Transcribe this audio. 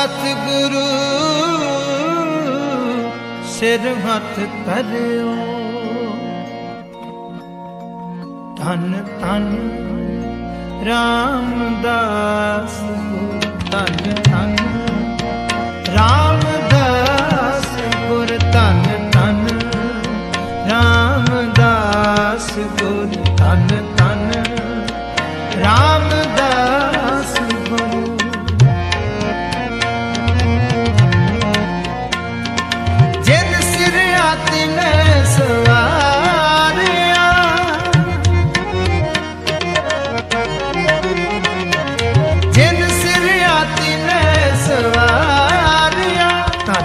ਸਤਿਗੁਰੂ, ਸਿਰ ਮਤ ਧਰਿਓ। ਧਨ ਧਨ ਰਾਮਦਾਸ, ਧਨ ਧਨ ਰਾਮਦਾਸ, ਗੁਰ ਧਨ ਧਨ ਰਾਮਦਾਸ, ਗੁਰ ਧੰਨ